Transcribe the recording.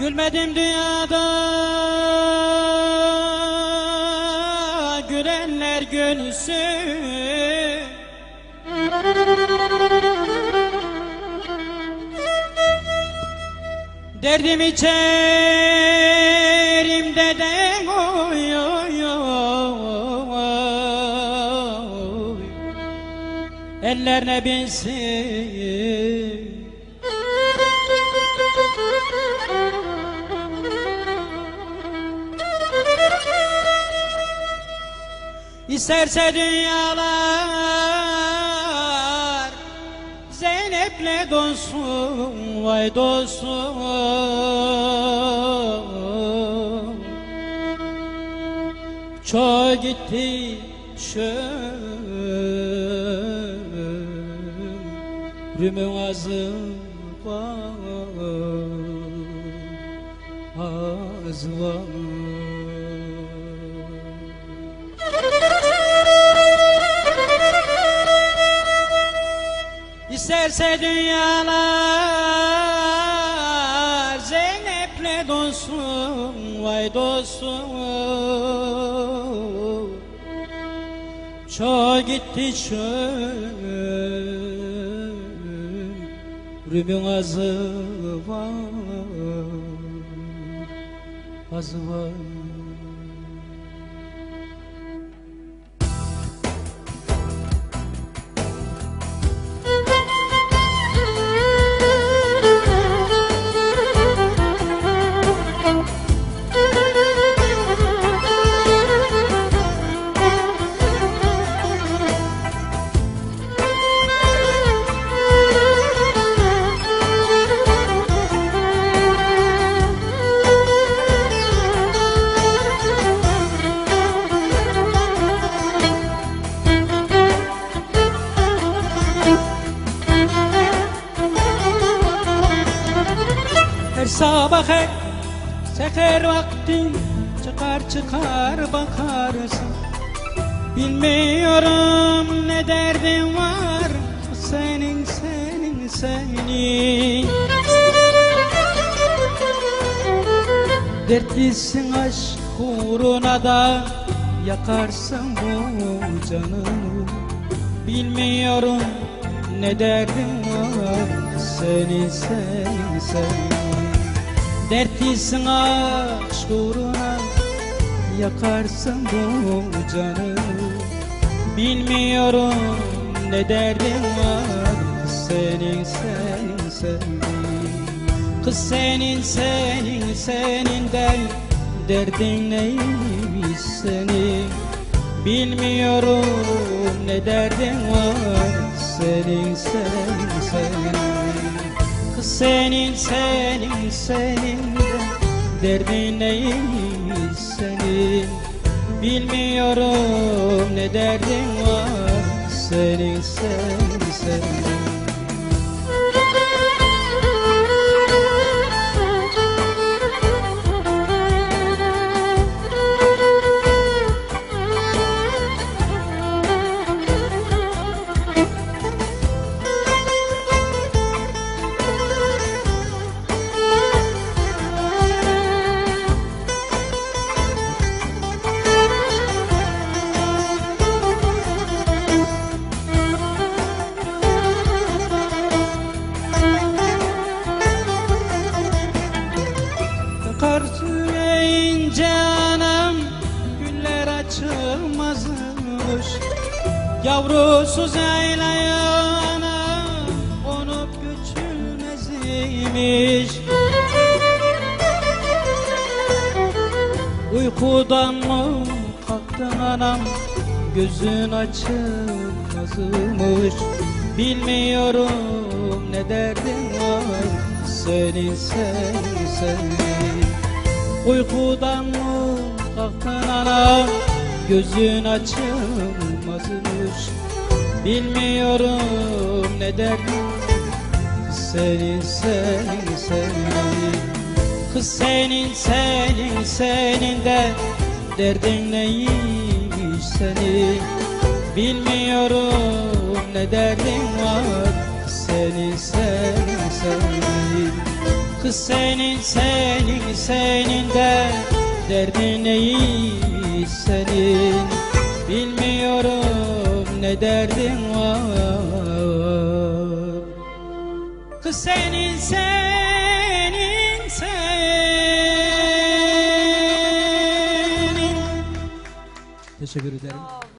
Gülmedim dünyada Gülenler gülsün. Derdim içerimde de oy oy oy. Ellerine binsin İsterse dünyalar Zeynep'le dolsun vay dolsun Çok gitti şömrümün azı var. Az var İsterse dünyalar Zeynep'le dolsun vay dolsun. Çok gitti şömrümün azı var Azı var Her sabah her seher vakti çıkar çıkar bakarsın. Bilmiyorum ne derdin var senin senin senin. Dertlisin aşk uğruna da yakarsın bu canını. Bilmiyorum ne derdin var senin senin senin Dertlisin aşk uğruna yakarsın bu canı. Bilmiyorum ne derdin var senin senin senin. Kız senin senin senin de derdin neymiş senin? Bilmiyorum ne derdin var senin senin senin senin senin senin de derdin neymiş senin? Bilmiyorum ne derdin var senin senin senin Kar süreyince anam güller açılmazmış Yavrusuz eylayana konup göçülmezmiş Uykudan mı kalktın anam gözün açılmazmış Bilmiyorum ne derdin var senin senin senin Uykudan mı kalktın anam gözün açılmazmış. Bilmiyorum ne derdin senin senin senin Kız senin senin senin de derdin neymiş senin? Bilmiyorum ne derdin var. Senin senin senin Kız senin senin senin de Derdin neyi senin? Bilmiyorum ne derdin var. Kız senin senin senin. Teşekkür ederim.